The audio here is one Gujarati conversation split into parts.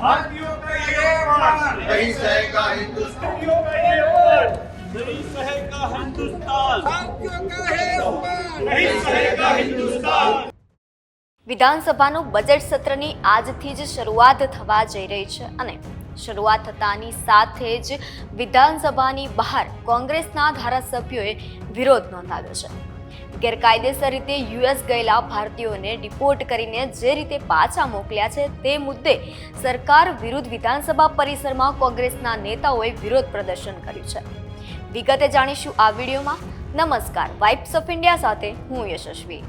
भारतीयों का ये अपमान नहीं सहेगा हिंदुस्तान भारतीयों का ये अपमान नहीं सहेगा हिंदुस्तान भारतीयों का है अपमान नहीं सहेगा हिंदुस्तान વિધાનસભાનું બજેટ સત્રની આજથી જ શરૂઆત થવા જઈ રહી છે અને શરૂઆત થતાની સાથે જ વિધાનસભાની બહાર કોંગ્રેસના ધારાસભ્યોએ વિરોધ નોંધાવ્યો છે ગેરકાયદેસર રીતે યુએસ ગયેલા ભારતીયોને ડિપોર્ટ કરીને જે રીતે પાછા મોકલ્યા છે તે મુદ્દે સરકાર વિરુદ્ધ વિધાનસભા પરિસરમાં કોંગ્રેસના નેતાઓએ વિરોધ પ્રદર્શન કર્યું છે. વિગતે જાણીશું આ વિડીયોમાં. નમસ્કાર વાઇબ્સ ઓફ ઇન્ડિયા સાથે હું યશસ્વી.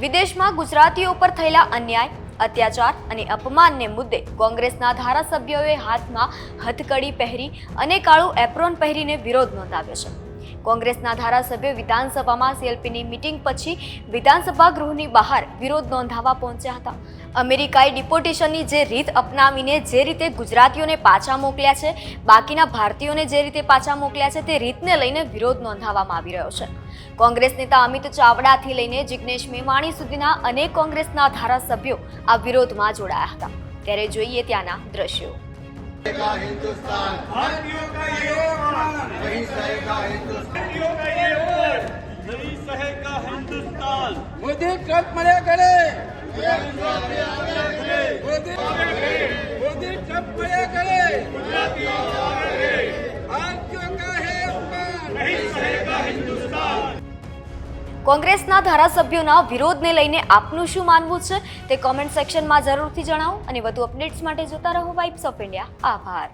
વિદેશમાં ગુજરાતીઓ પર થયેલા અન્યાય, અત્યાચાર અને અપમાનને મુદ્દે કોંગ્રેસના ધારાસભ્યોએ હાથમાં હથકડી પહેરી અને કાળું એપ્રોન પહેરીને વિરોધ નોંધાવ્યો છે. કોંગ્રેસના ધારાસભ્યો વિધાનસભામાં સીએલપીની મિટિંગ પછી વિધાનસભા ગૃહની બહાર વિરોધ નોંધાવવા પહોંચ્યા હતા. અમેરિકાએ ડિપોર્ટેશનની જે રીત અપનાવીને જે રીતે ગુજરાતીઓને પાછા મોકલ્યા છે બાકીના ભારતીયોને જે રીતે પાછા મોકલ્યા છે તે રીતને લઈને વિરોધ નોંધાવવામાં આવી રહ્યો છે. કોંગ્રેસ નેતા અમિત ચાવડાથી લઈને જિગ્નેશ મેવાણી સુધીના અનેક કોંગ્રેસના ધારાસભ્યો આ વિરોધમાં જોડાયા હતા. ત્યારે જોઈએ ત્યાંના દ્રશ્યો. હિન્દુસ્તાન. ટ્રમ્પ મળ્યા કરે કોંગ્રેસના ધારાસભ્યોના વિરોધને લઈને આપનું શું માનવું છે તે કોમેન્ટ સેક્શનમાં જરૂરથી જણાવો અને વધુ અપડેટ્સ માટે જોતા રહો વાઇબ્સ ઓફ ઇન્ડિયા આભાર.